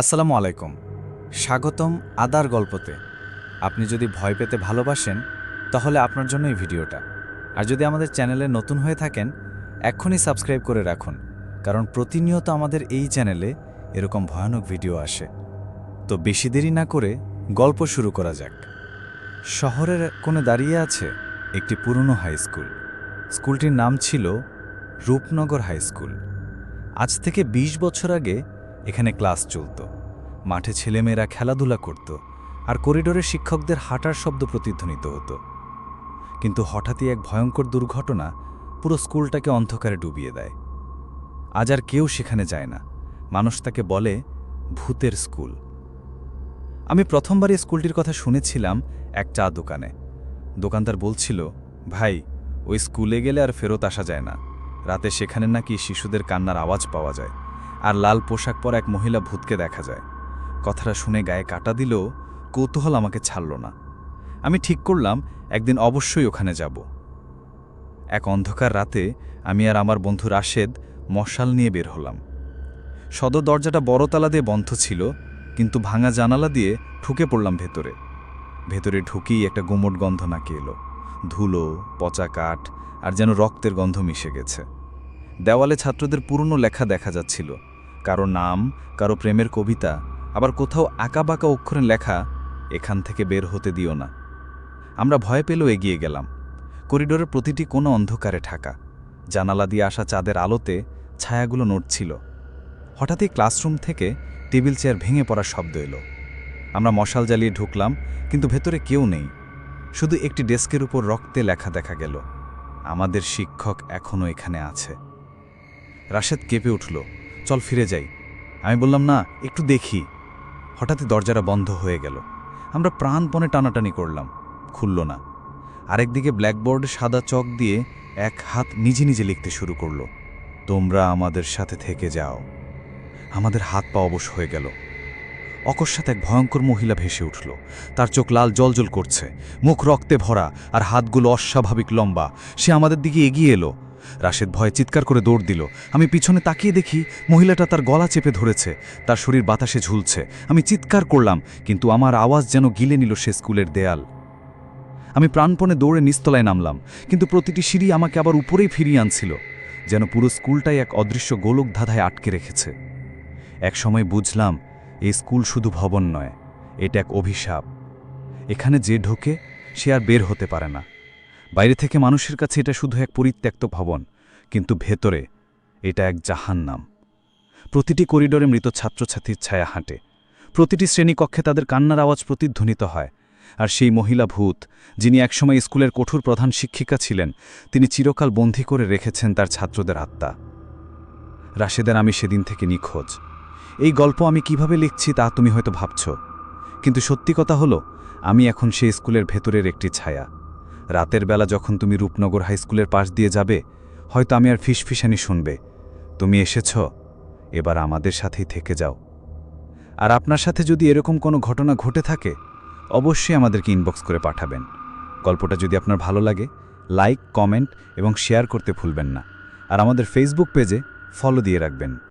আসসালামু আলাইকুম। স্বাগতম আদার গল্পতে। আপনি যদি ভয় পেতে ভালোবাসেন, তাহলে আপনার জন্য এই ভিডিওটা। আর যদি আমাদের চ্যানেলে নতুন হয়ে থাকেন, এক্ষুনি সাবস্ক্রাইব করে রাখুন, কারণ প্রতিনিয়ত আমাদের এই চ্যানেলে এরকম ভয়ানক ভিডিও আসে। তো বেশি দেরি না করে গল্প শুরু করা যাক। শহরের কোণে দাঁড়িয়ে আছে একটি পুরনো হাই স্কুল। স্কুলটির নাম ছিল রূপনগর হাই স্কুল। আজ থেকে ২০ বছর আগে এখানে ক্লাস চলত। মাঠে ছেলেমেয়েরা খেলাধুলা করত আর করিডোরে শিক্ষকদের হাঁটার শব্দ প্রতিধ্বনিত হতো। কিন্তু হঠাৎই এক ভয়ঙ্কর দুর্ঘটনা পুরো স্কুলটাকে অন্ধকারে ডুবিয়ে দেয়। আজ আর কেউ সেখানে যায় না। মানুষ তাকে বলে ভূতের স্কুল। আমি প্রথমবার এই স্কুলটির কথা শুনেছিলাম এক চা দোকানে। দোকানদার বলছিল, ভাই, ওই স্কুলে গেলে আর ফেরত আসা যায় না। রাতে সেখানে নাকি শিশুদের কান্নার আওয়াজ পাওয়া যায়। আর লাল পোশাক পরা এক মহিলা ভূতকে দেখা যায়। কথাটা শুনে গায়ে কাটা দিলেও কৌতূহল আমাকে ছাড়ল না। আমি ঠিক করলাম, একদিন অবশ্যই ওখানে যাব। এক অন্ধকার রাতে আমি আর আমার বন্ধু রাশেদ মশাল নিয়ে বের হলাম। সদর দরজাটা বড় তালা দিয়ে বন্ধ ছিল, কিন্তু ভাঙা জানালা দিয়ে ঢুকে পড়লাম ভেতরে। ভেতরে ঢুকেই একটা গুমট গন্ধ নাকে এলো। ধুলো, পচা কাঠ আর যেন রক্তের গন্ধ মিশে গেছে। দেওয়ালে ছাত্রদের পুরনো লেখা দেখা যাচ্ছিল। কারও নাম, কারও প্রেমের কবিতা, আবার কোথাও আঁকাবাঁকা অক্ষরে লেখা, এখান থেকে বের হতে দিও না। আমরা ভয় পেলেও এগিয়ে গেলাম। করিডোরের প্রতিটি কোনো অন্ধকারে ঢাকা। জানালা দিয়ে আসা চাঁদের আলোতে ছায়াগুলো নড়ছিল। হঠাৎই ক্লাসরুম থেকে টেবিল চেয়ার ভেঙে পড়ার শব্দ এলো। আমরা মশাল জ্বালিয়ে ঢুকলাম, কিন্তু ভেতরে কেউ নেই। শুধু একটি ডেস্কের উপর রক্তে লেখা দেখা গেল, আমাদের শিক্ষক এখনও এখানে আছে। রাশেদ কেঁপে উঠল। চল ফিরে যাই। আমি বললাম, না, একটু দেখি। হঠাৎই দরজাটা বন্ধ হয়ে গেল। আমরা প্রাণপণে টানাটানি করলাম, খুলল না। আরেকদিকে ব্ল্যাকবোর্ডে সাদা চক দিয়ে এক হাত নিজে নিজে লিখতে শুরু করল, তোমরা আমাদের সাথে থেকে যাও। আমাদের হাত পা অবশ হয়ে গেল। অকস্মাৎ এক ভয়ঙ্কর মহিলা ভেসে উঠল। তার চোখ লাল জলজল করছে, মুখ রক্তে ভরা, আর হাতগুলো অস্বাভাবিক লম্বা। সে আমাদের দিকে এগিয়ে এলো। রাশেদ ভয়ে চিৎকার করে দৌড় দিল। আমি পিছনে তাকিয়ে দেখি মহিলাটা তার গলা চেপে ধরেছে, তার শরীর বাতাসে ঝুলছে। আমি চিৎকার করলাম, কিন্তু আমার আওয়াজ যেন গিলে নিল সে স্কুলের দেয়াল। আমি প্রাণপণে দৌড়ে নিস্তলায় নামলাম, কিন্তু প্রতিটি সিঁড়ি আমাকে আবার উপরেই ফিরিয়ে আনছিল, যেন পুরো স্কুলটাই এক অদৃশ্য গোলক ধাঁধায় আটকে রেখেছে। এক সময় বুঝলাম, এই স্কুল শুধু ভবন নয়, এটা এক অভিশাপ। এখানে যে ঢোকে, সে আর বের হতে পারে না। বাইরে থেকে মানুষের কাছে এটা শুধু এক পরিত্যক্ত ভবন, কিন্তু ভেতরে এটা এক জাহান্নাম। প্রতিটি করিডোরে মৃত ছাত্রছাত্রীর ছায়া হাঁটে। প্রতিটি শ্রেণীকক্ষে তাদের কান্নার আওয়াজ প্রতিধ্বনিত হয়। আর সেই মহিলা ভূত, যিনি একসময় স্কুলের কঠোর প্রধান শিক্ষিকা ছিলেন, তিনি চিরকাল বন্দী করে রেখেছেন তার ছাত্রদের আত্মা। রাশেদের আমি সেদিন থেকে নিখোঁজ। এই গল্প আমি কীভাবে লিখছি তা তুমি হয়তো ভাবছ। কিন্তু সত্যি কথা হলো, আমি এখন সেই স্কুলের ভেতরের একটি ছায়া। রাতের বেলা যখন তুমি রূপনগর হাইস্কুলের পাশ দিয়ে যাবে, হয়তো আমি আর ফিসফিসানি শুনবে। তুমি এসেছ, এবার আমাদের সাথেই থেকে যাও। আর আপনার সাথে যদি এরকম কোনো ঘটনা ঘটে থাকে, অবশ্যই আমাদেরকে ইনবক্স করে পাঠাবেন। গল্পটা যদি আপনার ভালো লাগে লাইক কমেন্ট এবং শেয়ার করতে ভুলবেন না। আর আমাদের ফেসবুক পেজে ফলো দিয়ে রাখবেন।